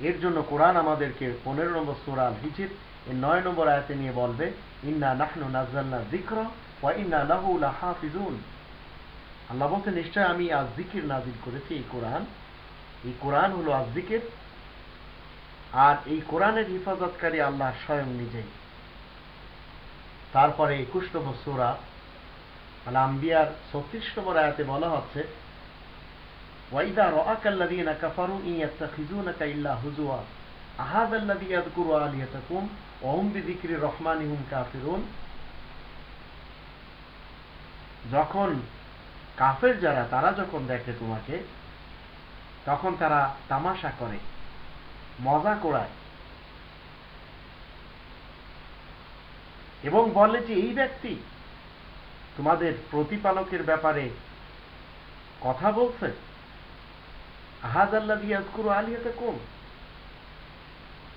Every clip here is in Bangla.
এর জন্য কোরআন আমাদেরকে পনেরো নম্বর সুরাল হিজির এর নয় নম্বর আয়াতে নিয়ে বলবে, ইন্না নাহনু নাজ্জালনা জিক্র ওয়া ইন্না লাহু লাহাফিজুন। আল্লাহ বলতে নিশ্চয় আমি আজ জিকির নাজিল করেছি এই কোরআন। এই কোরআন হলো আজ জিকির আর এই কোরআনের হিফাজতকারী আল্লাহ স্বয়ং নিজেই। তারপরে একুশ নম্বর সুরা আল আম্বিয়ার ছত্রিশ নম্বর আয়াতে বলা হচ্ছে وإذا رآك الذين كفروا إن يتخذونك إلا هزوا أهذا الذي يذكر آلهتكم وهم بذكر الرحمن هم كافرون যখন কাফের যারা তারা যখন দেখে তোমাকে তখন তারা তামাশা করে মজা করায় এবং বলে যে এই ব্যক্তি তোমাদের প্রতিপালকের ব্যাপারে কথা বলছে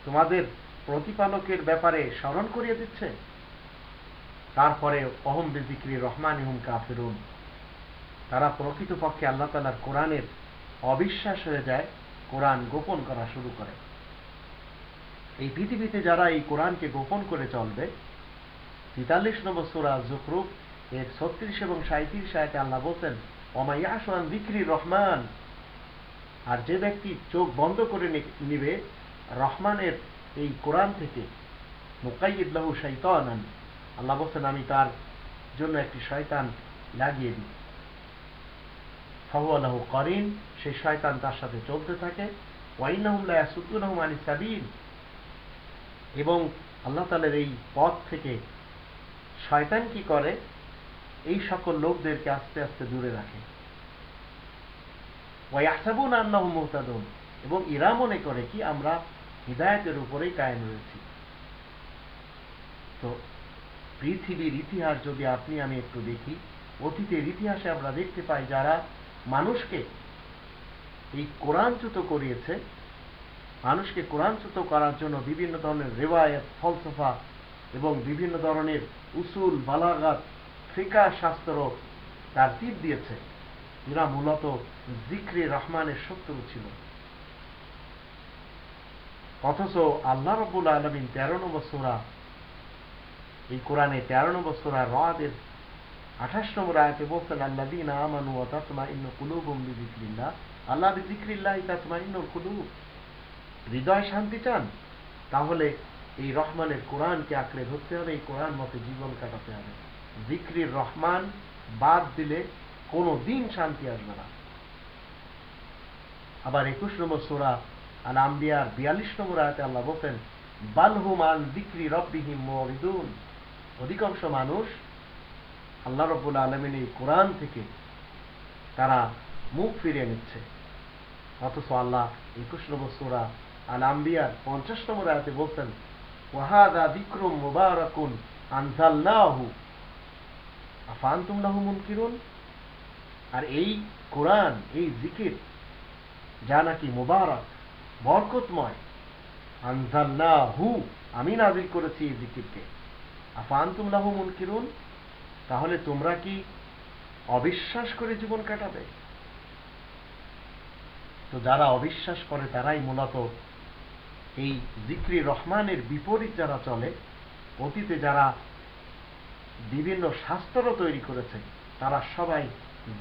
তোমাদের প্রতিপালকের ব্যাপারে স্মরণ করিয়ে দিচ্ছে। তারপরে অহম বেজিক্রি রহমান ইহুম কাফিরুন। তারা প্রকৃতপক্ষে আল্লাহ তালার কোরআনের অবিশ্বাস হয়ে যায়, কোরআন গোপন করা শুরু করে। এই পৃথিবীতে যারা এই কোরআনকে গোপন করে চলবে, তেতাল্লিশ নম্বর সুরা জুকরুফ এর ছত্রিশ এবং সাঁত্রিশ আয়তে আল্লাহ বলছেন অমাইয়াসান বিক্রি রহমান। আর যে ব্যক্তি চোখ বন্ধ করে নিবে, রহমানের এই কোরআন থেকে মুকাইদুল্লাহু শৈতান আল্লাহ বলছেন, আমি তার জন্য একটি শয়তান লাগিয়ে দিই। ফাহুয়ালাহু করিন, সেই শয়তান তার সাথে চলতে থাকে। ওয়াইনাহুম আনি সাবিল। এবং আল্লাহ তালের এই পথ থেকে শয়তান কি করে? এই সকল লোকদেরকে আস্তে আস্তে দূরে রাখে। ওয়াইয়াসাবুন আন্নাহ মুহতাদুন। এবং ইরা মনে করে কি আমরা হৃদায়তের উপরেই কায়েম রয়েছি। তো পৃথিবীর ইতিহাস যদি আপনি, আমি একটু দেখি, অতীতের ইতিহাসে আমরা দেখতে পাই যারা মানুষকে এই কোরআনচ্যুত করিয়েছে, মানুষকে কোরআনচ্যুত করার জন্য বিভিন্ন ধরনের রেওয়ায়ত, ফলসফা এবং বিভিন্ন ধরনের উসুল, বালাগাত ফিকা শাস্ত্র তার তীর দিয়েছে। এরা মূলত জিক্রে রহমানের শত্রু ছিল। অথচ আল্লাহ রবুল আলমিন তেরো নম্বর সোরা, এই কোরআনে তেরো নম্বর সোরা রাদের আঠাশ নম্বর আয়াতে বলছেন আল্লাহ দিন আমানু তাতমা ইন্ন কুলুবুম বিজিক্রিল্লাহ আল্লাহ বিজিক্রিল্লাহ তাতমা ইন্নুর কুলুব। হৃদয় শান্তি চান? তাহলে এই রহমানের কোরআনকে আঁকড়ে ধরতে হবে, এই কোরআন মতে জীবন কাটাতে হবে। জিক্রির রহমান বাদ দিলে কোনো দিন শান্তি আসবে না। আবার একুশ নম্বর সোরা আল আম্বিয়ার বিয়াল্লিশ নম্বর আয়াতে আল্লাহ বলছেন বালহুমান বিক্রি রব্বিহিম মরিদুন অধিকাংশ মানুষ আল্লাহ রব্বুল আলমিন এই কোরআন থেকে তারা মুখ ফিরিয়ে নিচ্ছে। অথচ আল্লাহ একুশ নম্বর সোরা আল আম্বিয়ার পঞ্চাশ নম্বর আয়াতে বলছেন, ওয়াহাদা বিক্রম মুবারকুন আনজাল্লাহু আফান্তুম লাহু মুনকিরুন? আর এই কোরআন, এই জিকির, যা নাকি মুবারক, বরকতময়। আনজাল্লাহু আমি নাজিল করেছি এই জিকিরকে। আফান্তুম লাহু মুনকিরুন? তাহলে তোমরা কি অবিশ্বাস করে জীবন কাটাবে? তো যারা অবিশ্বাস করে, তারাই মূলত এই জিক্রি রহমানের বিপরীত যারা চলে, অতীতে যারা বিভিন্ন শাস্ত্র তৈরি করেছে, তারা সবাই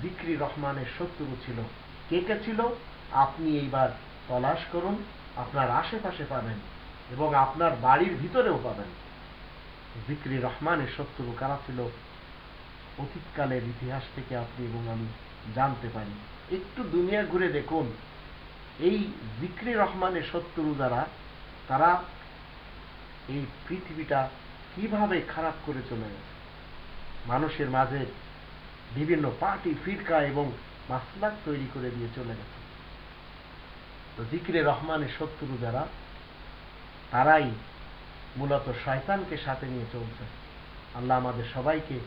জিক্রি রহমানের শত্রু ছিল। কে কে ছিল? আপনি এইবার তলাশ করুন, আপনার আশেপাশে পাবেন এবং আপনার বাড়ির ভিতরেও পাবেন। জিক্রি রহমানের শত্রু কারা ছিল? অতীতকালের ইতিহাস থেকে আপনি এবং আমি জানতে পারি। একটু দুনিয়া ঘুরে দেখুন। এই জিক্রি রহমানের শত্রু যারা, তারা এই পৃথিবীটা কীভাবে খারাপ করে চলে গেছে? মানুষের মাঝে বিভিন্ন পার্টি, ফিরকা এবং মাসলাক তৈরি করে দিয়ে চলে গেছে। তো জিক্রে রহমানের শত্রু যারা, তারাই মূলত শয়তানকে সাথে নিয়ে চলছে। আল্লাহ আমাদের সবাইকে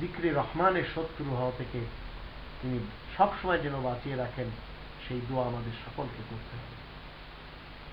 জিক্রে রহমানের শত্রু হওয়া থেকে তিনি সবসময় যেন বাঁচিয়ে রাখেন, সেই দোয়া আমাদের সকলকে করতে হবে।